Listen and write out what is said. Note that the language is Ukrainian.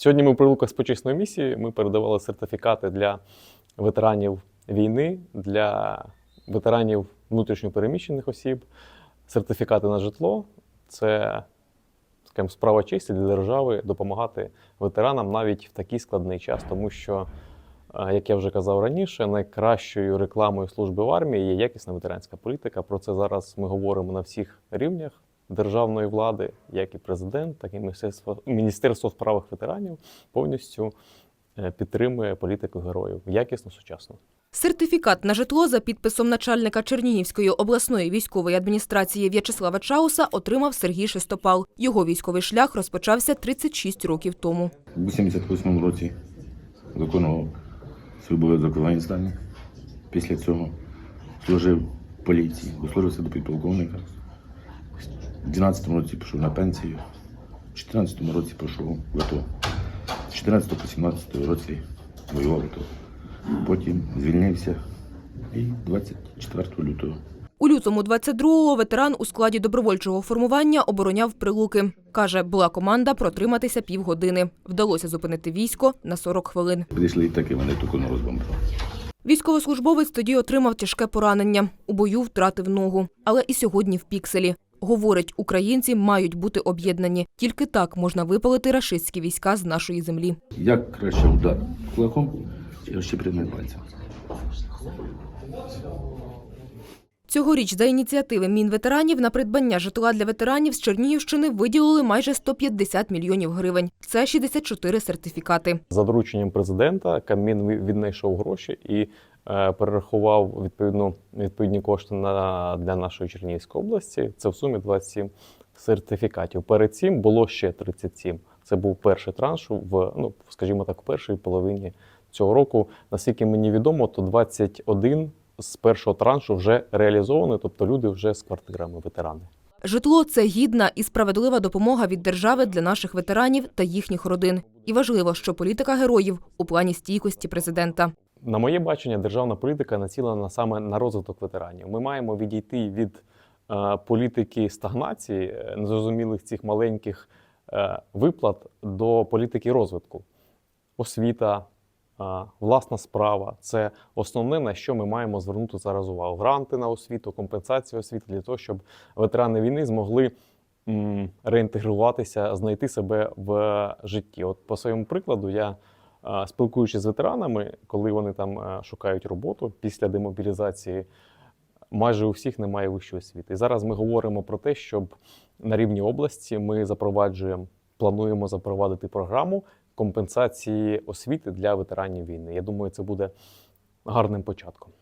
Сьогодні ми в прилуках з почесної місії. Ми передавали сертифікати для ветеранів війни, для ветеранів внутрішньопереміщених осіб, сертифікати на житло. Це скажімо, справа честі для держави допомагати ветеранам навіть в такий складний час, тому що, е, як я вже казав раніше, найкращою рекламою служби в армії є якісна ветеранська політика. Про це зараз ми говоримо на всіх рівнях державної влади, як і президент, так і Міністерство, Міністерство в справах ветеранів повністю е, підтримує політику героїв якісно, сучасно. Сертифікат на житло за підписом начальника Чернігівської обласної військової адміністрації В'ячеслава Чауса отримав Сергій Шестопал. Його військовий шлях розпочався 36 років тому. У 88 році виконував свій обов'язок в Афганістані. Після цього служив поліції, дослужився до підполковника. В 12 році пішов на пенсію, в 14 році пішов в АТО. З 14 по 17 році воював в АТО. Потім звільнився і 24 лютого У лютому 22-го ветеран у складі добровольчого формування обороняв прилуки. Каже, була команда протриматися півгодини. Вдалося зупинити військо на 40 хвилин. Прийшли і так, і мене тільки не розбомбили. Військовослужбовець тоді отримав тяжке поранення. У бою втратив ногу, але і сьогодні в пікселі. Говорить, українці мають бути об'єднані. Тільки так можна випалити рашистські війська з нашої землі. Як краще удар кулаком чи розщепленим пальцем? Цьогоріч за ініціативи Мінветеранів на придбання житла для ветеранів з Чернігівщини виділили майже 150 мільйонів гривень. Це 64 сертифікати. За дорученням президента Кабмін віднайшов гроші і перерахував відповідно відповідні кошти на для нашої Чернігівської області. Це в сумі 27 сертифікатів. Перед цим було ще 37. Це був перший транш в ну, скажімо так, в першій половині цього року. Наскільки мені відомо, то 21 з першого траншу вже реалізовані, тобто люди вже з квартирами, ветерани. Житло це гідна і справедлива допомога від держави для наших ветеранів та їхніх родин. І важливо, що політика героїв у плані стійкості президента. На моє бачення, державна політика націлена саме на розвиток ветеранів. Ми маємо відійти від е, політики стагнації, е, незрозумілих цих маленьких е, виплат до політики розвитку. Освіта, власна справа це основне, на що ми маємо звернути зараз увагу. Гранти на освіту, компенсацію освіти для того, щоб ветерани війни змогли реінтегруватися, знайти себе в житті. От по своєму прикладу, я спілкуючись з ветеранами, коли вони там е, шукають роботу після демобілізації, майже у всіх немає вищої освіти. І зараз ми говоримо про те, щоб на рівні області ми запроваджуємо, плануємо запровадити програму компенсації освіти для ветеранів війни. Я думаю, це буде гарним початком.